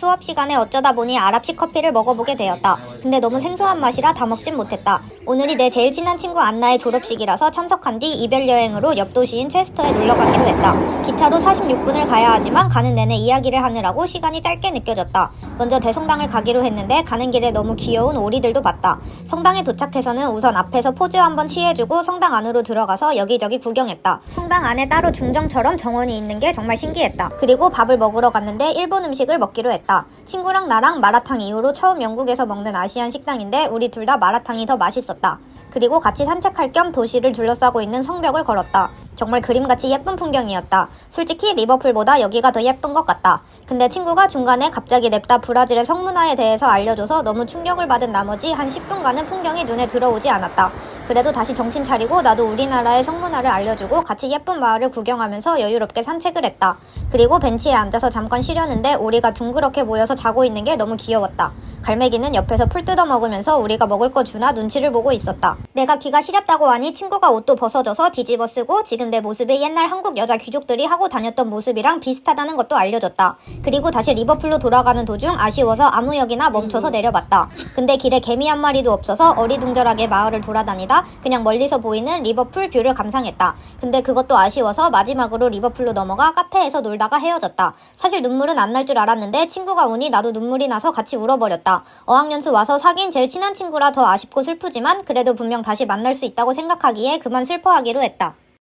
수업 시간에 어쩌다 보니 아랍식 커피를 먹어보게 되었다. 근데 너무 생소한 맛이라 다 먹진 못했다. 오늘이 내 제일 친한 친구 안나의 졸업식이라서 참석한 뒤 이별 여행으로 옆 도시인 체스터에 놀러 가기로 했다. 기차로 46분을 가야 하지만 가는 내내 이야기를 하느라고 시간이 짧게 느껴졌다. 먼저 대성당을 가기로 했는데 가는 길에 너무 귀여운 오리들도 봤다. 성당에 도착해서는 우선 앞에서 포즈 한번 취해주고 성당 안으로 들어가서 여기저기 구경했다. 성당 안에 따로 중정처럼 정원이 있는 게 정말 신기했다. 그리고 밥을 먹으러 갔는데 일본 음식을 먹기로 했다. 친구랑 나랑 마라탕 이후로 처음 영국에서 먹는 아시안 식당인데 우리 둘 다 마라탕이 더 맛있었다. 그리고 같이 산책할 겸 도시를 둘러싸고 있는 성벽을 걸었다. 정말 그림같이 예쁜 풍경이었다. 솔직히 리버풀보다 여기가 더 예쁜 것 같다. 근데 친구가 중간에 갑자기 냅다 브라질의 성문화에 대해서 알려줘서 너무 충격을 받은 나머지 한 10분간은 풍경이 눈에 들어오지 않았다. 그래도 다시 정신 차리고 나도 우리나라의 성문화를 알려주고 같이 예쁜 마을을 구경하면서 여유롭게 산책을 했다. 그리고 벤치에 앉아서 잠깐 쉬려는데 오리가 둥그렇게 모여서 자고 있는 게 너무 귀여웠다. 갈매기는 옆에서 풀 뜯어 먹으면서 우리가 먹을 거 주나 눈치를 보고 있었다. 내가 귀가 시렵다고 하니 친구가 옷도 벗어줘서 뒤집어 쓰고 지금 내 모습이 옛날 한국 여자 귀족들이 하고 다녔던 모습이랑 비슷하다는 것도 알려줬다. 그리고 다시 리버풀로 돌아가는 도중 아쉬워서 아무 역이나 멈춰서 내려봤다. 근데 길에 개미 한 마리도 없어서 어리둥절하게 마을을 돌아다니다 그냥 멀리서 보이는 리버풀 뷰를 감상했다. 근데 그것도 아쉬워서 마지막으로 리버풀로 넘어가 카페에서 놀다가 헤어졌다. 사실 눈물은 안 날 줄 알았는데 친구가 우니 나도 눈물이 나서 같이 울어버렸 다. 어학연수 와서 사귄 제일 친한 친구라 더 아쉽고 슬프지만 그래도 분명 다시 만날 수 있다고 생각하기에 그만 슬퍼하기로 했다.